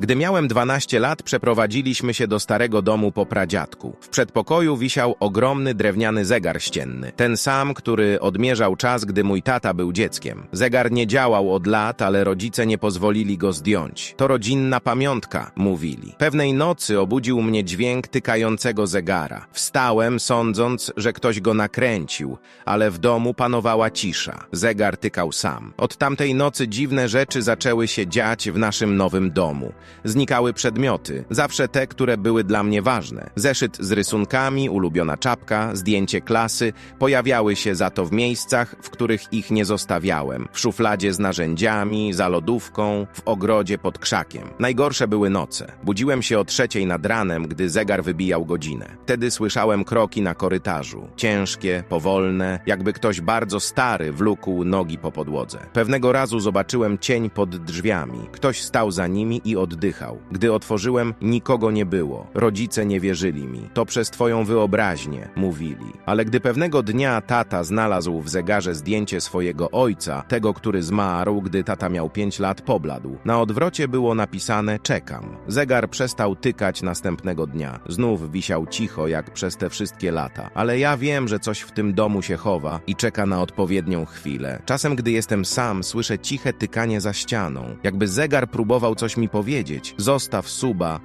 Gdy miałem 12 lat, przeprowadziliśmy się do starego domu po pradziadku. W przedpokoju wisiał ogromny drewniany zegar ścienny. Ten sam, który odmierzał czas, gdy mój tata był dzieckiem. Zegar nie działał od lat, ale rodzice nie pozwolili go zdjąć. To rodzinna pamiątka, mówili. Pewnej nocy obudził mnie dźwięk tykającego zegara. Wstałem, sądząc, że ktoś go nakręcił, ale w domu panowała cisza. Zegar tykał sam. Od tamtej nocy dziwne rzeczy zaczęły się dziać w naszym nowym domu. Znikały przedmioty, zawsze te, które były dla mnie ważne. Zeszyt z rysunkami, ulubiona czapka, zdjęcie klasy pojawiały się za to w miejscach, w których ich nie zostawiałem. W szufladzie z narzędziami, za lodówką, w ogrodzie pod krzakiem. Najgorsze były noce. Budziłem się o trzeciej nad ranem, gdy zegar wybijał godzinę. Wtedy słyszałem kroki na korytarzu. Ciężkie, powolne, jakby ktoś bardzo stary wlókł nogi po podłodze. Pewnego razu zobaczyłem cień pod drzwiami. Ktoś stał za nimi i oddychał. Gdy otworzyłem, nikogo nie było. Rodzice nie wierzyli mi. To przez twoją wyobraźnię, mówili. Ale gdy pewnego dnia tata znalazł w zegarze zdjęcie swojego ojca, tego, który zmarł, gdy tata miał pięć lat, pobladł. Na odwrocie było napisane czekam. Zegar przestał tykać następnego dnia. Znów wisiał cicho, jak przez te wszystkie lata. Ale ja wiem, że coś w tym domu się chowa i czeka na odpowiednią chwilę. Czasem, gdy jestem sam, słyszę ciche tykanie za ścianą. Jakby zegar próbował coś mi powiedzieć. Zostaw suba,